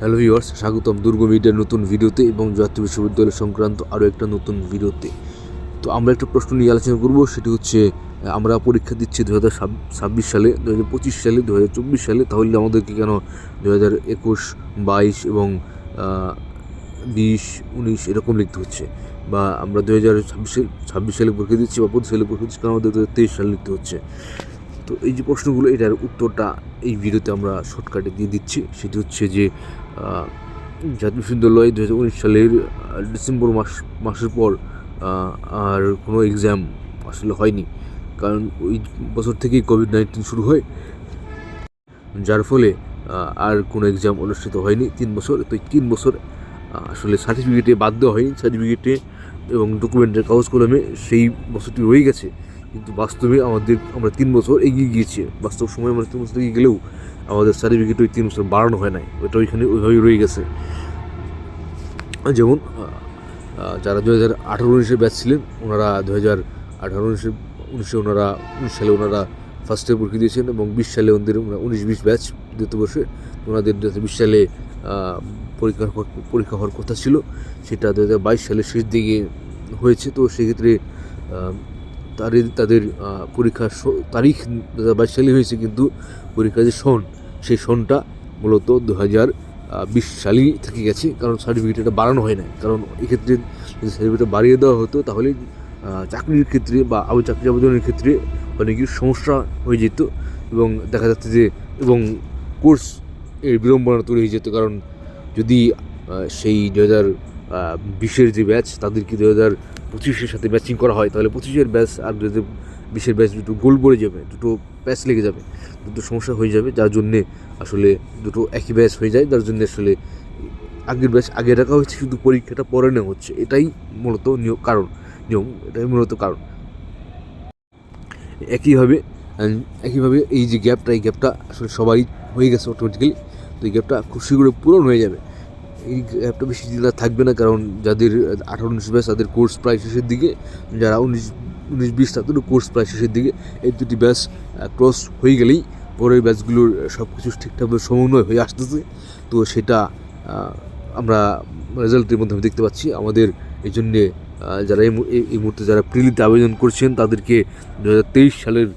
Hello viewers, স্বাগতম দুর্গ মিডিয়ার নতুন ভিডিওতে এবং জাতীয় বিশ্ববিদ্যালয় সংক্রান্ত আরও একটা নতুন ভিডিওতে। তো আমরা একটা প্রশ্ন নিয়ে আলোচনা করব, সেটি হচ্ছে আমরা পরীক্ষা দিচ্ছি দু হাজার ছাব্বিশ সালে দু হাজার পঁচিশ সালে দু হাজার চব্বিশ সালে, তাহলে আমাদেরকে কেন দু হাজার একুশ, বাইশ এবং বিশ, উনিশ এরকম লিখতে হচ্ছে? বা আমরা দু হাজার ছাব্বিশ ছাব্বিশ সালে পরীক্ষা দিচ্ছি বা পঁচিশ সালে পরীক্ষা দিচ্ছি, কেন আমাদের দু হাজার তেইশ সালে লিখতে হচ্ছে? তো এই যে প্রশ্নগুলো, এটার উত্তরটা এই ভিডিওতে আমরা শর্টকাটে দিয়ে দিচ্ছি। সেটি হচ্ছে যে জাতীয় বিশ্ববিদ্যালয় দু হাজার উনিশ সালের ডিসেম্বর মাস, মাসের পর আর কোনো এক্সাম আসলে হয়নি। কারণ ওই বছর থেকেই কোভিড নাইন্টিন শুরু হয়। যার ফলে আর কোনো এক্সাম অনুষ্ঠিত হয়নি তিন বছর। তো তিন বছর আসলে সার্টিফিকেটে বাদ দেওয়া হয়নি। সার্টিফিকেটে এবং ডকুমেন্টের কাগজ কলমে সেই বছরটি রয়ে গেছে। কিন্তু বাস্তবে আমাদের, আমরা তিন বছর এগিয়ে গিয়েছি। বাস্তব সময় আমরা তিন বছর এগিয়ে গেলেও আমাদের সার্টিফিকেট ওই তিন বছর বাড়ানো হয় নাই। ওটা ওইখানে ওইভাবেই রয়ে গেছে। যেমন যারা দু হাজার আঠারো উনিশে ব্যাচ ছিলেন, ওনারা দু হাজার আঠারো উনিশে উনিশে ওনারা, উনিশ সালে ওনারা ফার্স্ট ইয়ার পরীক্ষা দিয়েছেন এবং বিশ সালে ওদের উনিশ বিশ ব্যাচ দ্বিতীয় বর্ষে ওনাদের দু হাজার বিশ সালে পরীক্ষা পরীক্ষা হওয়ার কথা ছিল। সেটা দু হাজার বাইশ সালের শেষ দিকে হয়েছে। তো সেক্ষেত্রে তাদের তাদের পরীক্ষার তারিখ সালে হয়েছে কিন্তু পরীক্ষার যে সন, সেই সনটা মূলত দু হাজার বিশ সালেই থেকে গেছে। কারণ সার্টিফিকেটটা বাড়ানো হয় না কারণ এক্ষেত্রে যদি সার্টিফিকেট বাড়িয়ে দেওয়া হতো, তাহলে চাকরির ক্ষেত্রে বা আবার চাকরি আবেদনের ক্ষেত্রে অনেক কিছু সমস্যা হয়ে যেত। এবং দেখা যাচ্ছে যে, এবং কোর্স এর বিড়ম্বনা তৈরি হয়ে যেত। কারণ যদি সেই দু হাজার বিশের যে ব্যাচ তাদেরকে দু হাজার পঁচিশের সাথে ম্যাচিং করা হয়, তাহলে পঁচিশের ব্যাচ আর দু হাজার বিশের ব্যাচ দুটো গোল পড়ে যাবে, দুটো প্যাচ লেগে যাবে, দুটো সমস্যা হয়ে যাবে, যার জন্যে আসলে দুটো একই ব্যাচ হয়ে যায়, যার জন্য আসলে আগের ব্যাচ আগে রাখা হচ্ছে শুধু পরীক্ষাটা পরে নেওয়া হচ্ছে, এটাই মূলত নিয়ম, কারণ, নিয়ম, এটাই মূলত কারণ। একইভাবে একইভাবে এই যে গ্যাপটা এই গ্যাপটা আসলে সবাই হয়ে গেছে অটোমেটিক্যালি তো এই গ্যাপটা খুব শীঘ্রই পূরণ হয়ে যাবে। এই গ্যাপটা বেশি দিন থাকবে না, কারণ যাদের আঠারো উনিশ ব্যাচ তাদের কোর্স প্রায় শেষের দিকে, যারা উনিশ উনিশ বিশ তাদেরও কোর্স প্রায় শেষের দিকে, এই দুটি ব্যাচ ক্রস হয়ে গেলেই পরের ব্যাচগুলোর সব কিছু ঠিকঠাকভাবে সমন্বয় হয়ে আসতেছে। তো সেটা আমরা রেজাল্টের মাধ্যমে দেখতে পাচ্ছি। আমাদের এই জন্যে যারা এই মুহূর্তে যারা প্রিলিতে আবেদন করছেন, তাদেরকে দু হাজার তেইশ সালের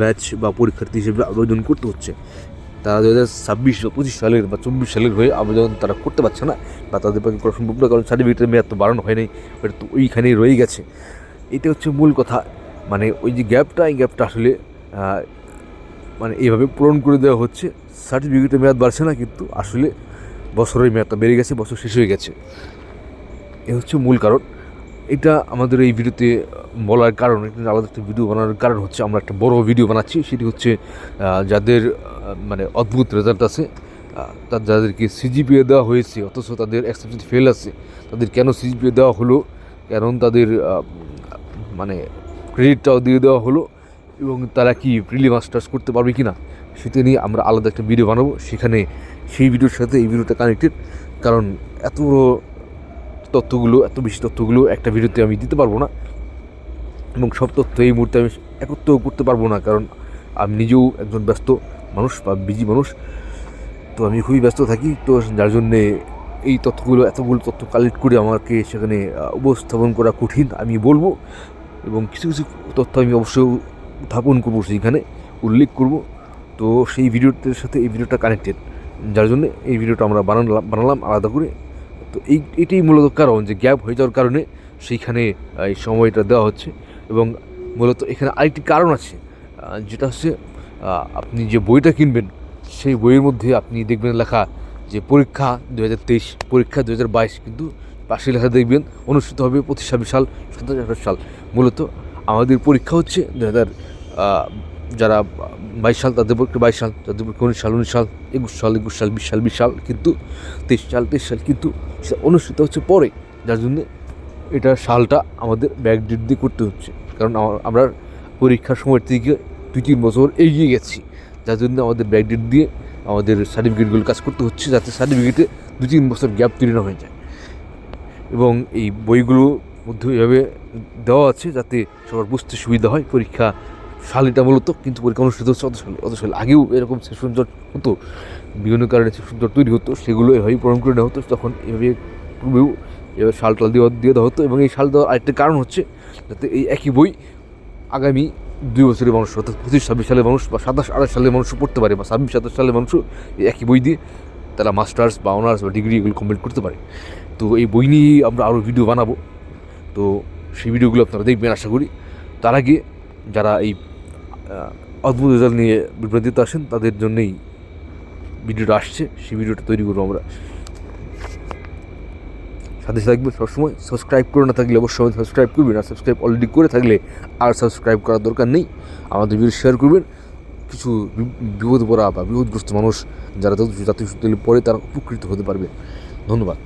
ব্যাচ বা পরীক্ষার্থী হিসেবে আবেদন করতে হচ্ছে। তারা দু হাজার ছাব্বিশ পঁচিশ সালের বা চব্বিশ সালের হয়ে আবেদন তারা করতে পারছে না বা তাদের পক্ষে করা সম্ভব না, কারণ সার্টিফিকেটের মেয়াদ তো বাড়ানো হয়নি, ওটা তো ওইখানেই রয়ে গেছে। এটা হচ্ছে মূল কথা মানে ওই যে গ্যাপটা, এই গ্যাপটা আসলে মানে এইভাবে পূরণ করে দেওয়া হচ্ছে। সার্টিফিকেটের মেয়াদ বাড়ছে না, কিন্তু আসলে বছরের মেয়াদটা বেড়ে গেছে, বছর শেষ হয়ে গেছে। এ হচ্ছে মূল কারণ। এটা আমাদের এই ভিডিওতে বলার কারণ এটা আলাদা একটা ভিডিও বানানোর কারণ হচ্ছে আমরা একটা বড় ভিডিও বানাচ্ছি, সেটি হচ্ছে যাদের মানে অদ্ভুত রেজাল্ট আছে তার যাদেরকে সিজিপিএ দেওয়া হয়েছে, অথচ তাদের অ্যাকসেপ্টেড ফেল আছে, তাদের কেন সিজিপিএ দেওয়া হলো, কারণ তাদের মানে ক্রেডিটটাও দিয়ে দেওয়া হলো, এবং তারা কি প্রিলি মাস্টার্স করতে পারবে কি না সেটা নিয়ে আমরা আলাদা একটা ভিডিও বানাবো। সেখানে সেই ভিডিওর সাথে এই ভিডিওটা কানেক্টেড কারণ এত বড় তথ্যগুলো, এত বেশি তথ্যগুলো একটা ভিডিওতে আমি দিতে পারব না। এবং সব তথ্য এই মুহূর্তে আমি একত্র করতে পারব না, কারণ আমি নিজেও একজন ব্যস্ত মানুষ বা বিজি মানুষ। তো আমি খুবই ব্যস্ত থাকি, তো যার জন্যে এই তথ্যগুলো, এতগুলো তথ্য কালেক্ট করে আমাকে সেখানে উপস্থাপন করা কঠিন আমি বলব। এবং কিছু কিছু তথ্য আমি অবশ্যই উত্থাপন করব সেইখানে, উল্লেখ করব। তো সেই ভিডিওটার সাথে এই ভিডিওটা কানেক্টেড যার জন্য এই ভিডিওটা আমরা বানালাম বানালাম আলাদা করে। তো এই, এটাই মূলত কারণ যে গ্যাপ হয়ে যাওয়ার কারণে সেইখানে এই সময়টা দেওয়া হচ্ছে। এবং মূলত এখানে আরেকটি কারণ আছে যেটা হচ্ছে আপনি যে বইটা কিনবেন, সেই বইয়ের মধ্যে আপনি দেখবেন লেখা যে পরীক্ষা দু হাজার তেইশ, পরীক্ষা দু হাজার বাইশ, কিন্তু পাশে লেখা দেখবেন অনুষ্ঠিত হবে পঁচিশ ছাব্বিশ সাল সাতাশ আঠাশ সাল। মূলত আমাদের পরীক্ষা হচ্ছে দু হাজার যারা বাইশ সাল, তাদের পক্ষে বাইশ সাল, তাদের পক্ষে উনিশ সাল উনিশ সাল, একুশ সাল একুশ সাল, বিশ সাল বিশ সাল, কিন্তু তেইশ সাল তেইশ সাল, কিন্তু অনুষ্ঠিত হচ্ছে পরে। যার জন্যে এটা সালটা আমাদের ব্যাকডেট দিয়ে করতে হচ্ছে। কারণ আমা- আমরা পরীক্ষার সময় থেকে দুই, তিন বছর এগিয়ে গেছি। যার জন্য আমাদের ব্যাকডেট দিয়ে আমাদের সার্টিফিকেটগুলো কাজ করতে হচ্ছে যাতে সার্টিফিকেটে দু তিন বছর গ্যাপ তৈরি না হয়ে যায়। এবং এই বইগুলো মধ্যে এভাবে দেওয়া আছে যাতে সবার বুঝতে সুবিধা হয় পরীক্ষা সাল এটা মূলত। কিন্তু পরীক্ষা অনুষ্ঠিত হচ্ছে অত সালে? অত সালে? আগেও এরকম সেশন জট হতো। বিভিন্ন কারণে যে জট তৈরি হতো, সেগুলো এভাবেই পূরণ করে নেওয়া হতো। তখন এভাবে পূর্বেও এভাবে শাল টাল দেওয়া দিয়ে দেওয়া হতো এবং এই শাল দেওয়ার আরেকটা কারণ হচ্ছে যাতে এই একই বই আগামী দুই বছরের মানুষ, অর্থাৎ পঁচিশ, ছাব্বিশ সালের মানুষ বা সাতাশ, আঠাশ সালের মানুষও পড়তে পারে বা ছাব্বিশ, সাতাশ সালের মানুষও এই একই বই দিয়ে তারা মাস্টার্স বা অনার্স বা ডিগ্রি এগুলো কমপ্লিট করতে পারে। তো এই বই নিয়ে আমরা আরও ভিডিও বানাবো। তো সেই ভিডিওগুলো আপনারা দেখবেন, আশা করি। তার আগে যারা এই অদ্ভুত রেজাল্ট নিয়ে বিভ্রান্তিতে আসেন তাদের জন্যই ভিডিওটা আসছে। সেই ভিডিওটা তৈরি করব আমরা। সাথে থাকবেন সবসময় সাবস্ক্রাইব করে না থাকলে অবশ্যই সাবস্ক্রাইব করবেন। আর সাবস্ক্রাইব অলরেডি করে থাকলে আর সাবস্ক্রাইব করার দরকার নেই। আমাদের ভিডিও শেয়ার করবেন। কিছু বিপদ পড়া বা বিপদগ্রস্ত মানুষ যারা যাতে পড়ে তারা উপকৃত হতে পারবে। ধন্যবাদ।